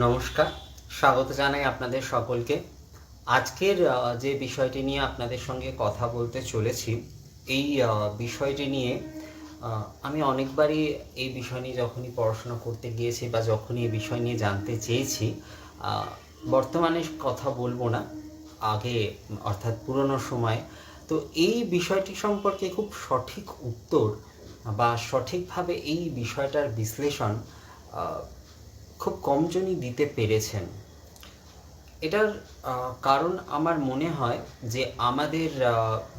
নমস্কার, স্বাগত জানাই আপনাদের সকলকে। আজকের যে বিষয়টি নিয়ে আপনাদের সঙ্গে কথা বলতে চলেছি, এই বিষয়টি নিয়ে আমি অনেকবারই এই বিষয় নিয়ে যখনই পড়াশোনা করতে গিয়েছি বা যখনই এই বিষয় নিয়ে জানতে চেয়েছি বর্তমানে কথা বলব না, আগে, অর্থাৎ পুরনো সময়। তো এই বিষয়টি সম্পর্কে খুব সঠিক উত্তর বা সঠিকভাবে এই বিষয়টার বিশ্লেষণ খুব কমজনই দিতে পেরেছেন। এটার কারণ আমার মনে হয় যে আমাদের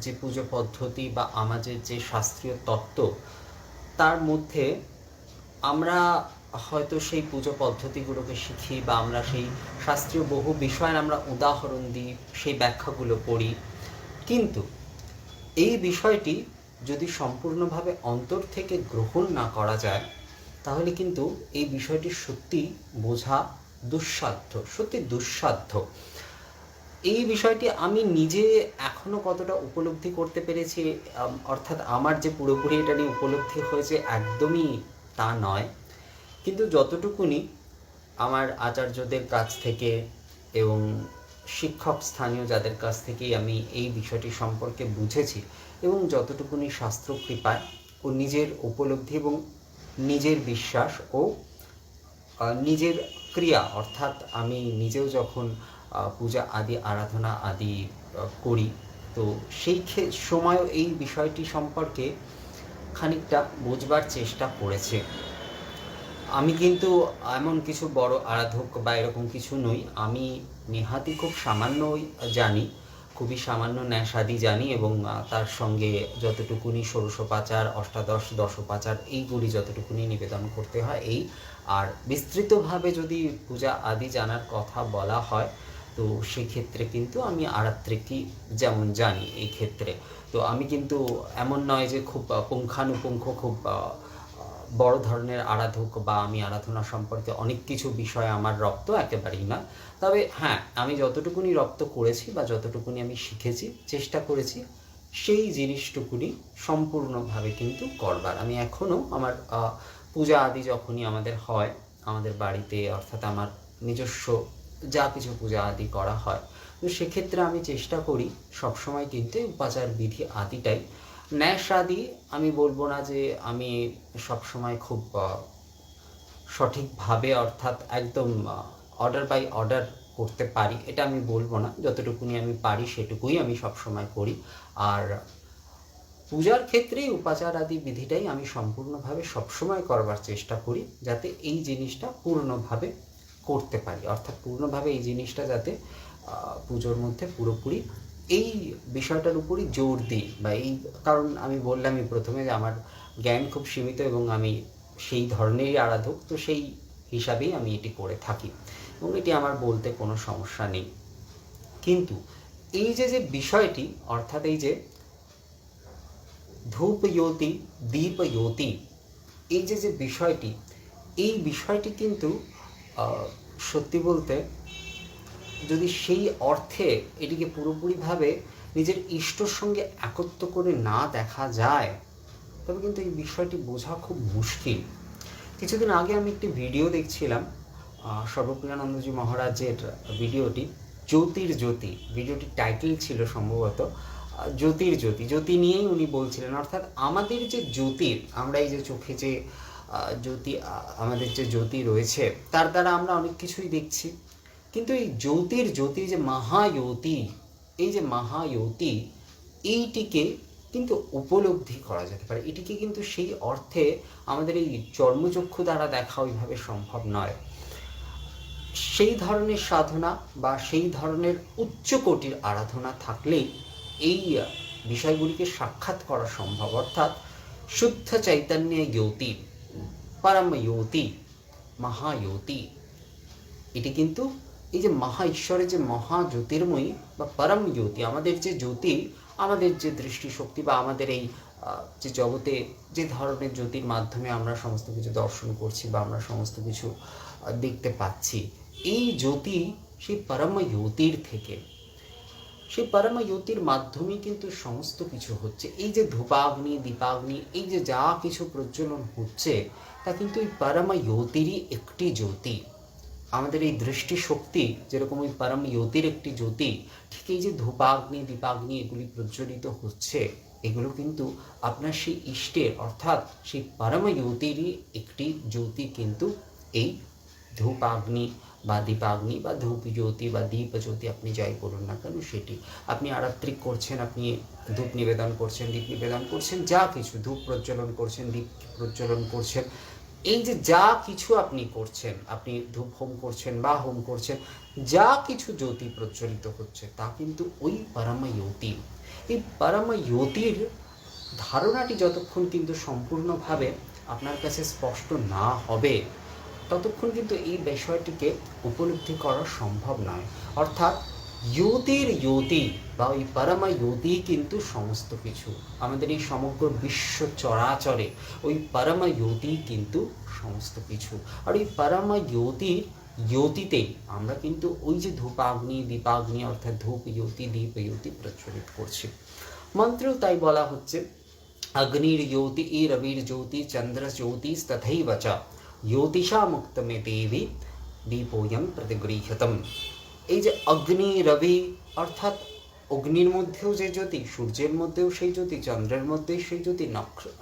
যে পুজো পদ্ধতি বা আমাদের যে শাস্ত্রীয় তত্ত্ব, তার মধ্যে আমরা হয়তো সেই পুজো পদ্ধতিগুলোকে শিখি বা আমরা সেই শাস্ত্রীয় বহু বিষয়ের আমরা উদাহরণ দিই, সেই ব্যাখ্যাগুলো পড়ি। কিন্তু এই বিষয়টি যদি সম্পূর্ণভাবে অন্তর থেকে গ্রহণ না করা যায় তাহলে কিন্তু এই বিষয়টি সত্যি বোঝা দুঃসাধ্য, সত্যি দুঃসাধ্য। এই বিষয়টি আমি নিজে এখনও কতটা উপলব্ধি করতে পেরেছি অর্থাৎ আমার যে পুরোপুরি এটা নিয়ে উপলব্ধি হয়েছে একদমই তা নয়। কিন্তু যতটুকুনি আমার আচার্যদের কাছ থেকে এবং শিক্ষক স্থানীয় যাদের কাছ থেকেই আমি এই বিষয়টি সম্পর্কে বুঝেছি এবং যতটুকুনি শাস্ত্র কৃপায় ও নিজের উপলব্ধি এবং নিজের বিশ্বাস ও নিজের ক্রিয়া, অর্থাৎ আমি নিজেও যখন পূজা আদি, আরাধনা আদি করি, তো সেই সময়ও এই বিষয়টি সম্পর্কে খানিকটা বোঝবার চেষ্টা করেছে। আমি কিন্তু এমন কিছু বড় আরাধক বা এরকম কিছু নই, আমি নেহাতি খুব সামান্যই জানি। খুবই সামান্য ন্যাসাদি জানি এবং তার সঙ্গে যতটুকুনি ষোড়শোপাচার, অষ্টাদশ, দশোপাচার, এইগুলি যতটুকুনি নিবেদন করতে হয়, এই। আর বিস্তৃতভাবে যদি পূজা আদি জানার কথা বলা হয়, তো সেক্ষেত্রে কিন্তু আমি আরাত্রিকই যেমন জানি এই ক্ষেত্রে তো আমি কিন্তু এমন নয় যে খুব পুঙ্খানুপুঙ্খ, খুব বড় ধরনের আরাধক বা আমি আরাধনা সম্পর্কে অনেক কিছু বিষয় আমার রপ্ত একেবারেই না। তবে হ্যাঁ আমি যতটুকুনি রপ্ত করেছি বা যতটুকুনি আমি শিখেছি, চেষ্টা করেছি, সেই জিনিসটুকুনি সম্পূর্ণভাবে কিন্তু করবার। আমি এখনও আমার পূজা আদি যখনই আমাদের হয়, আমাদের বাড়িতে অর্থাৎ আমার নিজস্ব যা কিছু পূজা আদি করা হয়, তো সেক্ষেত্রে আমি চেষ্টা করি সবসময় কিন্তু উপাচার বিধি আদিটাই ন্যাস আদি আমি বলব না যে আমি সবসময় খুব সঠিকভাবে অর্থাৎ একদম অর্ডার বাই অর্ডার করতে পারি। এটা আমি বলব না। যতটুকুনি আমি পারি সেটুকুই আমি সবসময় করি। আর পূজার ক্ষেত্রে উপাচার আদি বিধিটাই আমি সম্পূর্ণভাবে সবসময় করবার চেষ্টা করি, যাতে এই জিনিসটা পূর্ণভাবে করতে পারি। অর্থাৎ পূর্ণভাবে এই জিনিসটা যাতে পুজোর মধ্যে পুরোপুরি এই বিষয়টার উপরই জোর দিই বা এই, কারণ আমি বললামই প্রথমে যে আমার জ্ঞান খুব সীমিত এবং আমি সেই ধরনেরই আরাধক, তো সেই হিসাবেই আমি এটি করে থাকি এবং এটি আমার বলতে কোনো সমস্যা নেই। কিন্তু এই যে যে বিষয়টি, অর্থাৎ এই যে ধূপজ্যোতি, দীপজ্যোতি, এই যে যে বিষয়টি, এই বিষয়টি কিন্তু সত্যি বলতে যদি সেই অর্থে এটিকে পুরোপুরিভাবে নিজের ইষ্টর সঙ্গে একত্র করে না দেখা যায়, তবে কিন্তু এই বিষয়টি বোঝা খুব মুশকিল। কিছুদিন আগে আমি একটি ভিডিও দেখছিলাম সর্বপ্রিয়ানন্দজি মহারাজের ভিডিওটি, জ্যোতির জ্যোতি, ভিডিওটির টাইটেল ছিল সম্ভবত জ্যোতির জ্যোতি জ্যোতি নিয়েই উনি বলছিলেন, অর্থাৎ আমাদের যে জ্যোতির আমরা এই যে চোখে যে জ্যোতি আমাদের যে জ্যোতি রয়েছে, তার দ্বারা আমরা অনেক কিছুই দেখছি। কিন্তু এই জ্যোতির জ্যোতি যে মহাজ্যোতি, এই যে মহাজ্যোতি, এইটিকে কিন্তু উপলব্ধি করা যেতে পারে। এটিকে কিন্তু সেই অর্থে আমাদের এই চর্মচক্ষু দ্বারা দেখা ওইভাবে সম্ভব নয়। সেই ধরনের সাধনা বা সেই ধরনের উচ্চ কোটির আরাধনা থাকলেই এই বিষয়গুলিকে সাক্ষাৎ করা সম্ভব। অর্থাৎ শুদ্ধ চৈতন্য জ্যোতি, পরম জ্যোতি, মহাজ্যোতি, এটি কিন্তু এই যে মহা ঈশ্বরের যে মহা জ্যোতির্ময়ী বা পরম জ্যোতি, আমাদের যে জ্যোতি, আমাদের যে দৃষ্টিশক্তি বা আমাদের এই যে জগতে যে ধরনের জ্যোতির মাধ্যমে আমরা সমস্ত কিছু দর্শন করছি বা আমরা সমস্ত কিছু দেখতে পাচ্ছি, এই জ্যোতি সেই পরম জ্যোতির থেকে। সেই পরম জ্যোতির মাধ্যমে কিন্তু সমস্ত কিছু হচ্ছে। এই যে ধূপাগ্নি, দীপাগ্নি, এই যে যা কিছু প্রজ্বলন হচ্ছে, তা কিন্তু এই পরম জ্যোতিরই একটি জ্যোতি। আমাদের এই দৃষ্টি শক্তি যেরকম ওই পরম জ্যোতির একটি জ্যোতি, ঠিক এই যে ধূপাগ্নি, দীপাগ্নি এগুলি প্রজ্বলিত হচ্ছে, এগুলো কিন্তু আপনার সেই ইষ্টের, অর্থাৎ সেই পরম জ্যোতিরই একটি জ্যোতি কিন্তু এই ধূপাগ্নি বা দীপাগ্নি বা ধূপ জ্যোতি বা দীপ জ্যোতি আপনি যাই করুন না কেন সেটি। আপনি আরাত্রিক করছেন, আপনি ধূপ নিবেদন করছেন, দীপ নিবেদন করছেন, যা কিছু, ধূপ প্রজ্বলন করছেন, দীপ প্রজ্বলন করছেন এই যে যা কিছু আপনি করছেন, আপনি ধূপ হোম করছেন বা হোম করছেন, যা কিছু জ্যোতি প্রজ্বলিত হচ্ছে, তা কিন্তু ওই পরম জ্যোতি এই পরম জ্যোতির ধারণাটি যতক্ষণ কিন্তু সম্পূর্ণভাবে আপনার কাছে স্পষ্ট না হবে, ততক্ষণ কিন্তু এই বিষয়টিকে উপলব্ধি করা সম্ভব নয়। অর্থাৎ ইয়তির ইয়তি বা ওই পরমা ইয়তি কিন্তু সমস্ত কিছু। আমাদের এই সমগ্র বিশ্ব চরাচরে ওই পরমা ইয়তি কিন্তু সমস্ত কিছু। আর ওই পরমা ইয়তির ইয়তিতে আমরা কিন্তু ওই যে ধূপাগ্নি, দীপাগ্নি অর্থাৎ ধূপ ইয়তি, দীপ ইয়তি প্রচলিত করছি। মন্ত্রেও তাই বলা হচ্ছে, অগ্নির জ্যোতি রবির জ্যোতি, চন্দ্র জ্যোতি তথৈব চ। জ্যোতিষা মুক্তমে দেবী দীপোয়ম প্রতিগৃহতম। এই যে অগ্নি, রবি, অর্থাৎ অগ্নির মধ্যেও যে জ্যোতি, সূর্যের মধ্যেও সেই জ্যোতি, চন্দ্রের মধ্যেও সেই জ্যোতি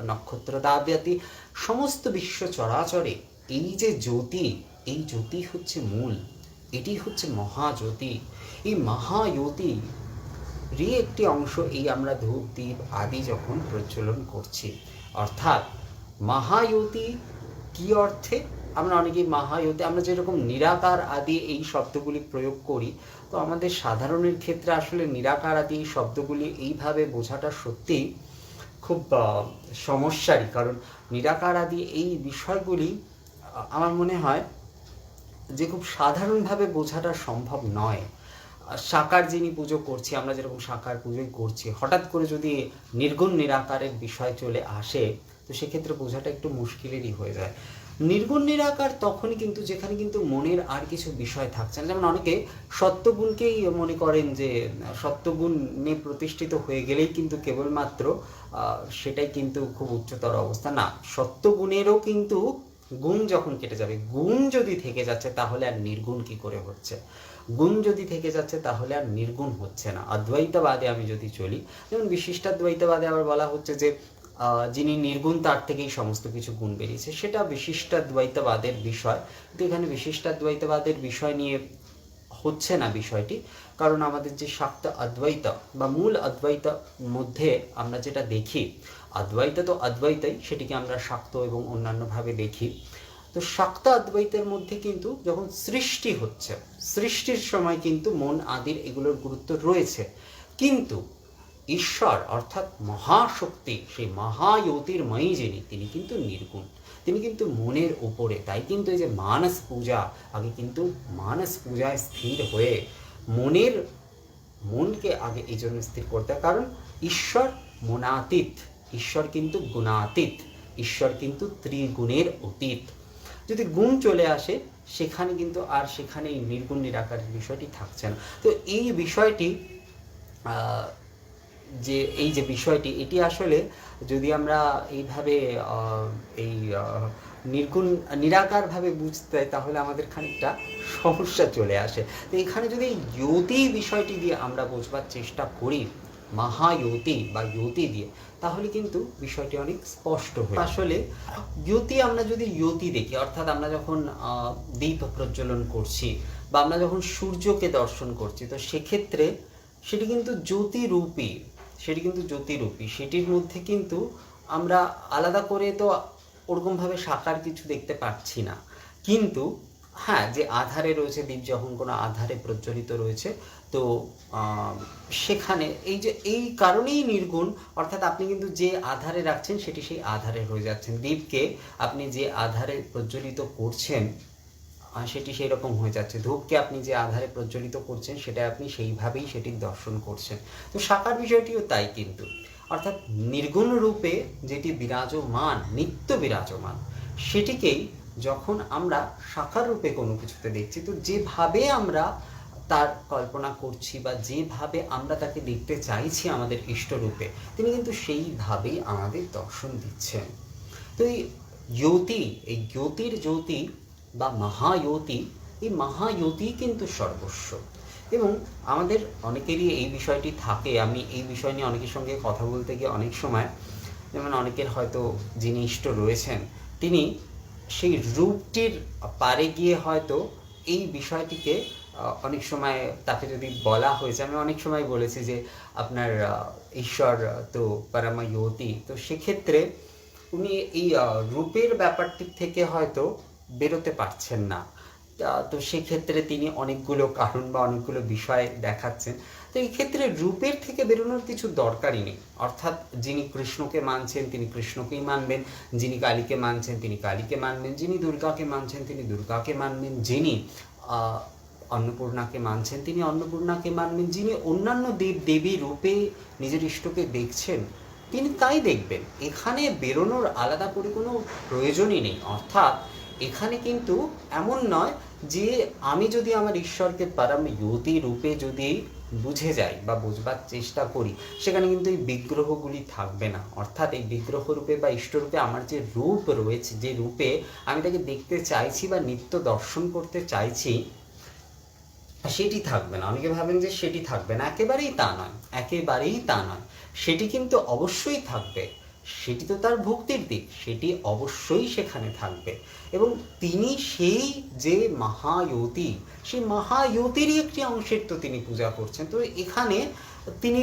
নক্ষত্র দাব্যাতি সমস্ত বিশ্ব চরাচরে এই যে জ্যোতি, এই জ্যোতি হচ্ছে মূল, এটি হচ্ছে মহাজ্যোতি। এই মহাজ্যোতি রি একটি অংশ, এই আমরা ধূপ দ্বীপ আদি যখন প্রচলন করছি। অর্থাৎ মহায়তি কি অর্থে? আমরা অনেকেই মহায়তি, আমরা যেরকম নিরাকার আদি এই শব্দগুলি প্রয়োগ করি, তো আমাদের সাধারণের ক্ষেত্রে আসলে নিরাকার আদি এই শব্দগুলি এইভাবে বোঝাটা সত্যি খুব সমস্যারই। কারণ নিরাকার আদি এই বিষয়গুলি আমার মনে হয় যে খুব সাধারণভাবে বোঝাটা সম্ভব নয়। সাকার যিনি পুজো করছি, আমরা যেরকম সাকার পুজোই করছি, হঠাৎ করে যদি নির্গুণ নিরাকারের বিষয় চলে আসে, তো সেক্ষেত্রে বোঝাটা একটু মুশকিলেরই হয়ে যায়। নির্গুণ নিরাকার তখনই কিন্তু যেখানে কিন্তু মনের আর কিছু বিষয় থাকছে না। যেমন অনেকে সত্যগুণকেই মনে করেন যে, সত্যগুণে প্রতিষ্ঠিত হয়ে গেলেই কিন্তু কেবলমাত্র সেটাই কিন্তু খুব উচ্চতর অবস্থা। না, সত্যগুণেরও কিন্তু গুণ যখন কেটে যাবে, গুণ যদি থেকে যাচ্ছে তাহলে আর নির্গুণ কি করে হচ্ছে? গুণ যদি থেকে যাচ্ছে তাহলে আর নির্গুণ হচ্ছে না। অদ্বৈতবাদে আমি যদি চলি, যেমন বিশিষ্টাদ্বৈতবাদে আবার বলা হচ্ছে যে যিনি নির্গুণ, তার থেকেই সমস্ত কিছু গুণ বেরিয়েছে। সেটা বিশিষ্টাদ্বৈতবাদের বিষয়। কিন্তু এখানে বিশিষ্টাদ্বৈতবাদের বিষয় নিয়ে হচ্ছে না বিষয়টি। কারণ আমাদের যে শাক্ত অদ্বৈত বা মূল অদ্বৈত মধ্যে আমরা যেটা দেখি, অদ্বৈত তো অদ্বৈতই, সেটিকে আমরা শাক্ত এবং অন্যান্যভাবে দেখি। তো শাক্ত অদ্বৈতের মধ্যে কিন্তু যখন সৃষ্টি হচ্ছে, সৃষ্টির সময় কিন্তু মন, আদির এগুলোর গুরুত্ব রয়েছে। কিন্তু ঈশ্বর, অর্থাৎ মহাশক্তি, সেই মহাজ্যোতির্ময়ী যিনি, তিনি কিন্তু নির্গুণ। তিনি কিন্তু মনের উপরে, তাই কিন্তু এই যে মানস পূজা, আগে কিন্তু মানস পূজায় স্থির হয়ে মনের, মনকে আগে এই জন্য স্থির করতে কারণ ঈশ্বর মনাতীত, ঈশ্বর কিন্তু গুণাতীত, ঈশ্বর কিন্তু ত্রিগুণের অতীত। যদি গুণ চলে আসে, সেখানে কিন্তু আর সেখানে এই নির্গুণ নিরাকারের বিষয়টি থাকছে না। তো এই বিষয়টি যে, এই যে বিষয়টি, এটি আসলে যদি আমরা এইভাবে এই নির্গুণ, নিরাকারভাবে বুঝতে তাহলে আমাদের খানিকটা সমস্যা চলে আসে। তো এখানে যদি এই জ্যোতি বিষয়টি দিয়ে আমরা বোঝবার চেষ্টা করি মহায়তি বা জ্যোতি দিয়ে, তাহলে কিন্তু বিষয়টি অনেক স্পষ্ট হয় আসলে জ্যোতি আমরা যদি জ্যোতি দেখি, অর্থাৎ আমরা যখন দীপ প্রজ্বলন করছি বা আমরা যখন সূর্যকে দর্শন করছি, তো সেক্ষেত্রে সেটি কিন্তু জ্যোতিরূপী সেটি কিন্তু জ্যোতিরূপী। সেটির মধ্যে কিন্তু আমরা আলাদা করে তো ওরকমভাবে সাকার কিছু দেখতে পাচ্ছি না। কিন্তু হ্যাঁ যে আধারে রয়েছে দ্বীপ যখন কোনো আধারে প্রজ্বলিত রয়েছে, তো সেখানে এই যে, এই কারণেই নির্গুণ, অর্থাৎ আপনি কিন্তু যে আধারে রাখছেন, সেটি সেই আধারে হয়ে যাচ্ছেন। দ্বীপকে আপনি যে আধারে প্রজ্বলিত করছেন সেটি সেই রকম হয়ে যাচ্ছে। ধূপকে আপনি যে আধারে প্রজ্বলিত করছেন, সেটা আপনি সেইভাবেই সেটি দর্শন করছেন। তো সাকার বিষয়টিও তাই কিন্তু। অর্থাৎ নির্গুণ রূপে যেটি বিরাজমান, নিত্য বিরাজমান, সেটিকেই যখন আমরা সাকার রূপে কোনো কিছুতে দেখছি, তো যেভাবে আমরা তার কল্পনা করছি বা যেভাবে আমরা তাকে দেখতে চাইছি আমাদের ইষ্টরূপে তিনি কিন্তু সেইভাবেই আমাদের দর্শন দিচ্ছেন। তো এই জ্যোতি, এই জ্যোতির জ্যোতি বা মহাজ্যোতি, এই মহায়তি কিন্তু সর্বস্ব। এবং আমাদের অনেকেরই এই বিষয়টি থাকে। আমি এই বিষয় নিয়ে অনেকের সঙ্গে কথা বলতে গিয়ে অনেক সময়, যেমন অনেকের হয়তো যিনি ইষ্ট রয়েছেন, তিনি সেই রূপটির পারে গিয়ে হয়তো এই বিষয়টিকে অনেক সময় তাকে যদি বলা হয়েছে, আমি অনেক সময় বলেছি যে আপনার ঈশ্বর তো পরমায়তি তো সেক্ষেত্রে উনি এই রূপের ব্যাপারটির থেকে হয়তো বেরোতে পারছেন না। তা- সেক্ষেত্রে তিনি অনেকগুলো কারণ বা অনেকগুলো বিষয় দেখাচ্ছেন। তো এই ক্ষেত্রে রূপের থেকে বেরোনোর কিছু দরকারই নেই। অর্থাৎ যিনি কৃষ্ণকে মানছেন, তিনি কৃষ্ণকেই মানবেন। যিনি কালীকে মানছেন, তিনি কালীকে মানবেন। যিনি দুর্গাকে মানছেন, তিনি দুর্গাকে মানবেন। যিনি অন্নপূর্ণাকে মানছেন, তিনি অন্নপূর্ণাকে মানবেন। যিনি অন্যান্য দেব, দেবী রূপে নিজের ইষ্টকে দেখছেন, তিনি তাই দেখবেন। এখানে বেরোনোর আলাদা করে কোনো প্রয়োজনই নেই। অর্থাৎ এখানে কিন্তু এমন নয় যে আমি যদি আমার ঈশ্বরকে পারাম ইয়তি রূপে যদি বুঝে যাই বা বুঝবার চেষ্টা করি, সেখানে কিন্তু এই বিগ্রহগুলি থাকবে না। অর্থাৎ এই বিগ্রহ রূপে বা ইষ্টরূপে আমার যে রূপ রয়েছে, যে রূপে আমি তাকে দেখতে চাইছি বা নিত্য দর্শন করতে চাইছি, সেটি থাকবে না। অনেকে ভাবেন যে সেটি থাকবে না। একেবারেই তা নয়। একেবারেই তা নয়। সেটি কিন্তু অবশ্যই থাকবে। সেটি তো তার ভক্তির দিক, সেটি অবশ্যই সেখানে থাকবে। এবং তিনি সেই যে মহায়তি সেই মহায়তিরই একটি অংশের তো তিনি পূজা করছেন। তো এখানে তিনি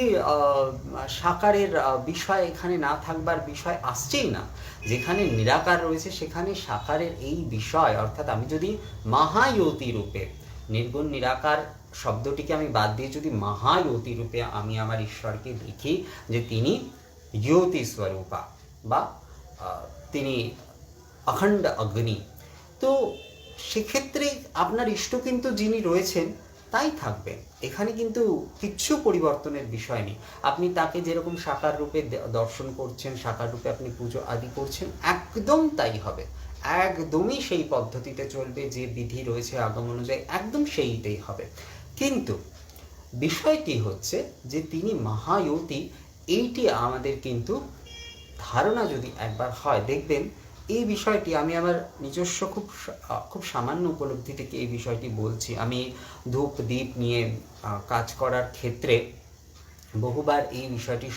সাকারের বিষয় এখানে না থাকবার বিষয় আসছেই না। যেখানে নিরাকার রয়েছে, সেখানে সাকারের এই বিষয়, অর্থাৎ আমি যদি মহায়তি রূপে, নির্গুণ নিরাকার শব্দটিকে আমি বাদ দিয়ে যদি মহায়তি রূপে আমি আমার ঈশ্বরকে দেখি যে তিনি জ্যোতি বা তিনি অখণ্ড অগ্নি তো সেক্ষেত্রে আপনার ইষ্ট কিন্তু যিনি রয়েছেন, তাই থাকবে এখানে কিন্তু কিচ্ছু পরিবর্তনের বিষয় নেই। আপনি তাকে যেরকম সাকার রূপে দর্শন করছেন, সাকার রূপে আপনি পুজো আদি করছেন, একদম তাই হবে। একদমই সেই পদ্ধতিতে চলবে, যে বিধি রয়েছে আগম অনুযায়ী একদম সেইটাই হবে। কিন্তু বিষয়টি হচ্ছে যে তিনি মহায়তি এইটি আমাদের কিন্তু ধারণা যদি একবার হয়, দেখবেন এই বিষয়টি আমি আমার নিজস্ব খুব খুব সামান্য উপলব্ধি থেকে এই বিষয়টি বলছি। আমি ধূপ দ্বীপ নিয়ে কাজ করার ক্ষেত্রে বহুবার এই বিষয়টির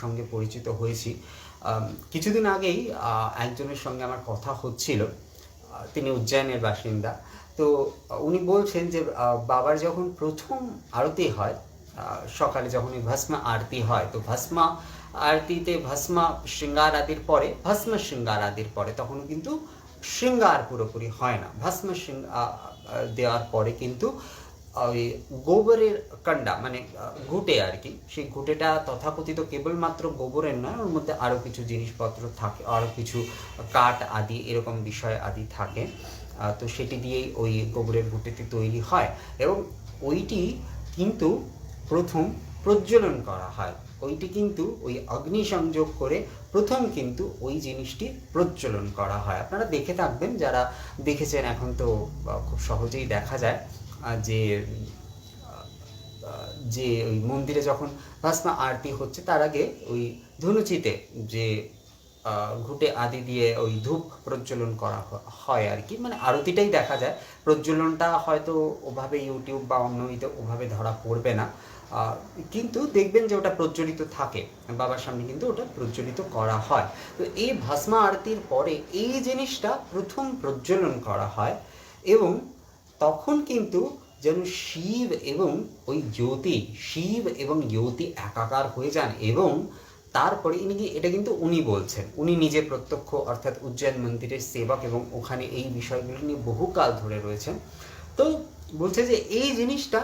সঙ্গে পরিচিত হয়েছি। কিছুদিন আগেই একজনের সঙ্গে আমার কথা হচ্ছিল তিনি উজ্জয়নের বাসিন্দা। তো উনি বলছেন যে বাবার যখন প্রথম আরতি হয় সকালে যখন এই ভস্ম আরতি হয়, তো ভস্মা আরতিতে ভস্মা শৃঙ্গার আদির পরে, ভস্ম শৃঙ্গার আদির পরে তখন কিন্তু শৃঙ্গার পুরোপুরি হয় না। ভস্ম দেওয়ার পরে কিন্তু ওই গোবরের কান্ডা মানে ঘুটে আর কি, সেই ঘুটেটা তথাকথিত কেবলমাত্র গোবরের নয়, ওর মধ্যে আরও কিছু জিনিসপত্র থাকে আরও কিছু কাঠ আদি, এরকম বিষয় আদি থাকে। তো সেটি দিয়েই ওই গোবরের ঘুটেটি তৈরি হয়। এবং ওইটি কিন্তু প্রথম প্রজ্বলন করা হয়। ওইটি কিন্তু ওই অগ্নি সংযোগ করে প্রথম কিন্তু ওই জিনিসটি প্রজ্বলন করা হয়। আপনারা দেখে থাকবেন, যারা দেখেছেন এখন তো খুব সহজেই দেখা যায় যে যে ওই মন্দিরে যখন ভস্মা আরতি হচ্ছে, তার আগে ওই ধনুচিতে যে ঘুটে আদি দিয়ে ওই ধূপ প্রজ্বলন করা হয় আর কি। মানে আরতিটাই দেখা যায়। প্রজ্বলনটা হয়তো ওভাবে ইউটিউব বা অন্য ওভাবে ধরা পড়বে না। কিন্তু দেখবেন যে ওটা প্রজ্বলিত থাকে। বাবার সামনে কিন্তু ওটা প্রজ্বলিত করা হয়। তো এই ভস্মা আরতির পরে এই জিনিসটা প্রথম প্রজ্বলন করা হয় এবং তখন কিন্তু যেন শিব এবং ওই জ্যোতি, শিব এবং জ্যোতি একাকার হয়ে যান এবং তারপরে ইনি এটা কিন্তু উনি বলছেন। উনি নিজে প্রত্যক্ষ অর্থাৎ উজ্জয়ন মন্দিরের সেবক এবং ওখানে এই বিষয়গুলো নিয়ে বহুকাল ধরে রয়েছেন। তো বলছে যে এই জিনিসটা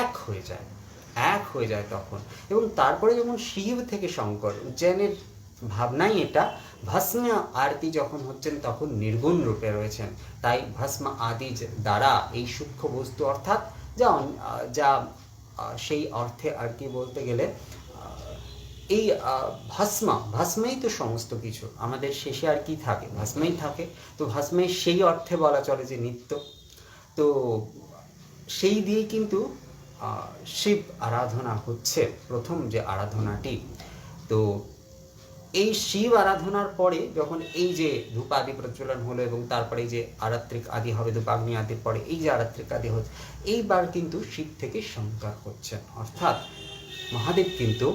এক হয়ে যায়। এক হয়ে যায় তখন। এবং তারপরে যখন শিব থেকে শঙ্কর, উজ্জয়নের ভাবনাই এটা, ভস্ম আরতি যখন হচ্ছেন তখন নির্গুণ রূপে রয়েছেন। তাই ভস্ম আদি দ্বারা এই সূক্ষ্ম বস্তু অর্থাৎ যা যা সেই অর্থে আর কি বলতে গেলে এই ভস্ম, ভস্মেই তো সমস্ত কিছু। আমাদের শেষে আর কি থাকে? ভস্মেই থাকে। তো ভস্মেই সেই অর্থে বলা চলে যে নিত্য। তো সেই দিয়েই কিন্তু শিব আরাধনা হচ্ছে প্রথম যে আরাধনাটি। তো এই শিব আরাধনার পরে যখন এই যে ধূপ আদি প্রজ্বলন হলো এবং তারপরে এই যে আরাত্রিক আদি হবে, ধূপাগ্নি আদির পরে এই যে আরাত্রিক আদি হচ্ছে, এইবার কিন্তু শিব থেকে শঙ্কর হচ্ছেন অর্থাৎ মহাদেব কিন্তু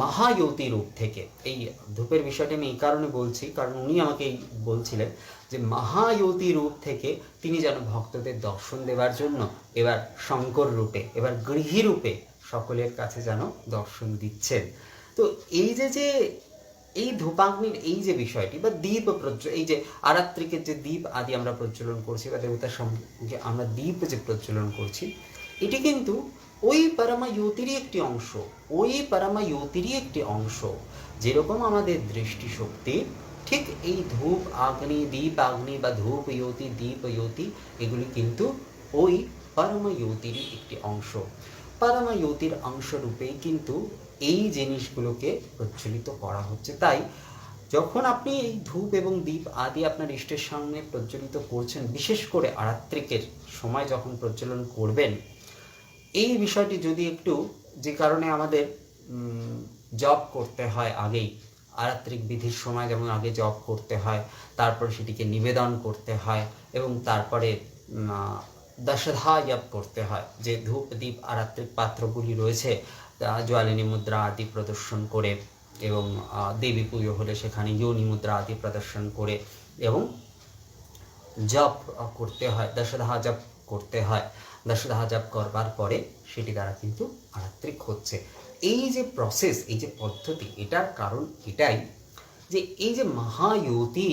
মহায়তী রূপ থেকে। এই ধূপের বিষয়টা আমি এই কারণে বলছি, কারণ উনি আমাকে বলছিলেন যে মহায়তী রূপ থেকে তিনি যেন ভক্তদের দর্শন দেওয়ার জন্য এবার শঙ্কর রূপে, এবার গৃহী রূপে সকলের কাছে যেন দর্শন দিচ্ছেন। তো এই যে যে এই ধূপাগ্নির এই যে বিষয়টি বা দ্বীপ প্রজ্বল, এই যে আরাত্রিকের যে দ্বীপ আদি আমরা প্রজ্বলন করছি বা দেবতার সঙ্গে আমরা দ্বীপ যে প্রজ্বলন করছি, এটি কিন্তু ওই পরমায়ুতিরই একটি অংশ, ওই পরমায়ুতিরই একটি অংশ। যেরকম আমাদের দৃষ্টিশক্তি, ঠিক এই ধূপ, আগ্নি, দীপ, আগ্নি বা ধূপ, ইয়তি, দীপ, ইয়তি, এগুলি কিন্তু ওই পরময়ুতিরই একটি অংশ। পরময়ুতির অংশরূপেই কিন্তু এই জিনিসগুলোকে প্রচলিত করা হচ্ছে। তাই যখন আপনি এই ধূপ এবং দীপ আদি আপনার ইষ্টের সামনে প্রজ্বলিত করছেন, বিশেষ করে আরাত্রিকের সময় যখন প্রজ্বলন করবেন এই বিষয়টি যদি একটু যে কারণে আমাদের জব করতে হয় আগেই, আরাত্রিক বিধির সময় যেমন আগে জব করতে হয়, তারপর সেটিকে নিবেদন করতে হয় এবং তারপরে দশধা জপ করতে হয়, যে ধূপ, দীপ, আরাত্রিক পাত্রগুলি রয়েছে তা জ্বালিনী মুদ্রা আদি প্রদর্শন করে এবং দেবী পুজো হলে সেখানে যোনি মুদ্রা আদি প্রদর্শন করে এবং জপ করতে হয় দশদাহা জপ করতে হয়। দশদাহা জপ করবার পরে সেটি দ্বারা কিন্তু আরাত্রিক হচ্ছে। এই যে প্রসেস এই যে পদ্ধতি, এটার কারণ এটাই যে এই যে মহায়তি,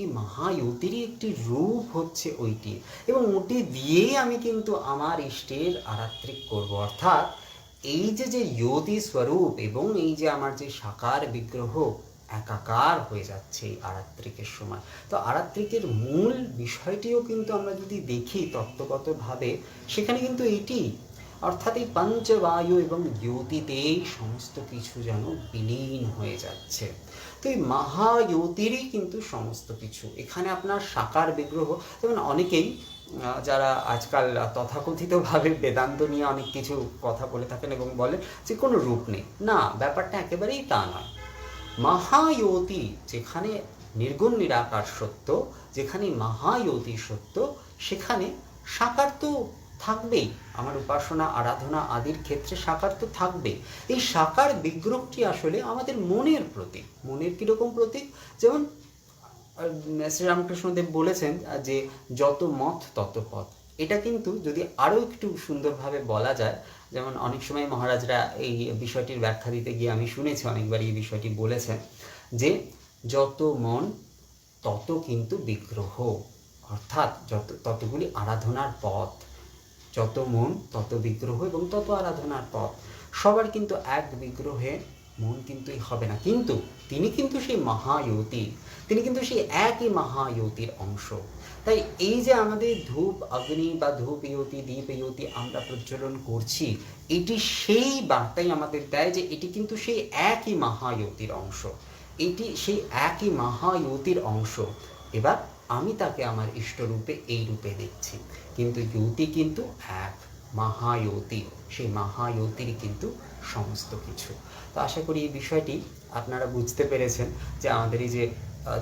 এই মহায়তীরই একটি রূপ হচ্ছে ওইটি এবং ওটি দিয়েই আমি কিন্তু আমার ইষ্টের আরাত্রিক করব। অর্থাৎ এই যে যে ইয়তি স্বরূপ এবং এই যে আমার যে সাকার বিগ্রহ একাকার হয়ে যাচ্ছে এই আরাত্রিকের সময়। তো আরাত্রিকের মূল বিষয়টিও কিন্তু আমরা যদি দেখি তত্ত্বগতভাবে, সেখানে কিন্তু এটি, অর্থাৎ এই পঞ্চবায়ু এবং জ্যোতিতেই সমস্ত কিছু যেন বিলীন হয়ে যাচ্ছে। তো এই মহায়তিরই কিন্তু সমস্ত কিছু। এখানে আপনার সাকার বিগ্রহ, যেমন অনেকেই যারা আজকাল তথাকথিতভাবে বেদান্ত নিয়ে অনেক কিছু কথা বলে থাকেন এবং বলেন যে কোনো রূপ নেই। না, ব্যাপারটা একেবারেই তা নয়। মহায়তি যেখানে নির্গুণ নিরাকার সত্য, যেখানে মহায়তি সত্য, সেখানে সাকার তো থাকবেই আমার উপাসনা, আরাধনা আদির ক্ষেত্রে সাকার তো থাকবে। এই সাকার বিগ্রহটি আসলে আমাদের মনের প্রতীক। মনের কীরকম প্রতীক? যেমন শ্রীরামকৃষ্ণদেব বলেছেন যে, যত মত তত পথ। এটা কিন্তু যদি আরও একটু সুন্দরভাবে বলা যায় যেমন অনেক সময় মহারাজরা এই বিষয়টির ব্যাখ্যা দিতে গিয়ে আমি শুনেছি, অনেকবার এই বিষয়টি বলেছেন যে যত মন, তত কিন্তু বিগ্রহ। অর্থাৎ যত, ততগুলি আরাধনার পথ। যত মন, তত বিগ্রহ এবং তত আরাধনার পথ। সবার কিন্তু এক বিগ্রহে মন কিন্তু হবে না। কিন্তু তিনি কিন্তু সেই মহায়তী তিনি কিন্তু সেই একই মহায়তির অংশ। তাই এই যে আমাদের ধূপ অগ্নি বা ধূপ ইয়তি, দীপ ইয়তি আমরা প্রজ্বলন করছি, এটি সেই বার্তাই আমাদের দেয় যে এটি কিন্তু সেই একই মহায়তির অংশ। এটি সেই একই মহায়তির অংশ। এবার আমি তাকে আমার ইষ্টরূপে এই রূপে দেখছি। কিন্তু যুতি কিন্তু এক মহায়তি সেই মহায়তির কিন্তু সমস্ত কিছু। তো আশা করি এই বিষয়টি আপনারা বুঝতে পেরেছেন যে আমাদের এই যে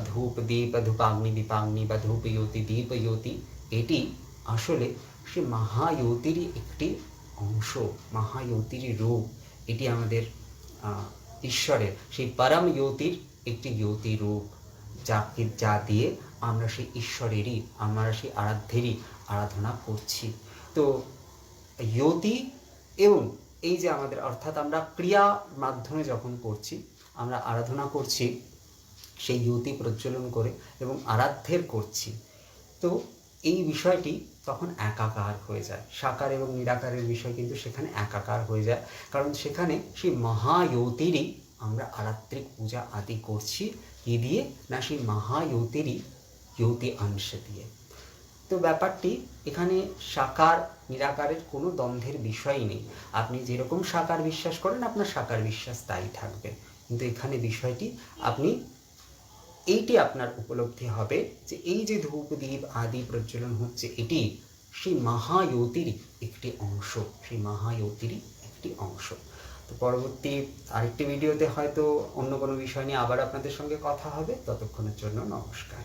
ধূপ, দীপ, ধূপাগ্নি, দীপাগ্নি বা ধূপ, ইয়তি, দীপ, ইয়তি, এটি আসলে সে মহায়তিরই একটি অংশ মহায়তিরই রূপ। এটি আমাদের ঈশ্বরের, সেই পরম ইয়তির একটি য়তি রূপ, যাকে, যা দিয়ে আমরা সেই ঈশ্বরেরই, আমরা সেই আরাধ্যেরই আরাধনা করছি। তো ইয়তি এবং এই যে আমাদের, অর্থাৎ আমরা ক্রিয়া মাধ্যমে যখন করছি, আমরা আরাধনা করছি, সেই ইয়তি প্রজ্বলন করে এবং আরাধ্যের করছি, তো এই বিষয়টি তখন একাকার হয়ে যায়। সাকার এবং নিরাকারের বিষয় কিন্তু সেখানে একাকার হয়ে যায়। কারণ সেখানে সেই মহায়তিরই আমরা আরাত্রিক পূজা আদি করছি, কি দিয়ে? না সেই মহায়তিরই ইয়তি অংশ দিয়ে। তো ব্যাপারটি এখানে সাকার নিরাকারের কোনো দ্বন্দ্বের বিষয়ই নেই। আপনি যেরকম সাকার বিশ্বাস করেন, আপনার সাকার বিশ্বাস তাই থাকবে। কিন্তু এখানে বিষয়টি আপনি, এইটি আপনার উপলব্ধি হবে যে এই যে ধূপ, দ্বীপ আদি প্রজ্বলন হচ্ছে, এটি সেই মহায়তিরই একটি অংশ, সেই মহায়তিরই একটি অংশ। তো পরবর্তী আরেকটি ভিডিওতে হয়তো অন্য কোনো বিষয় নিয়ে আবার আপনাদের সঙ্গে কথা হবে। ততক্ষণের জন্য নমস্কার।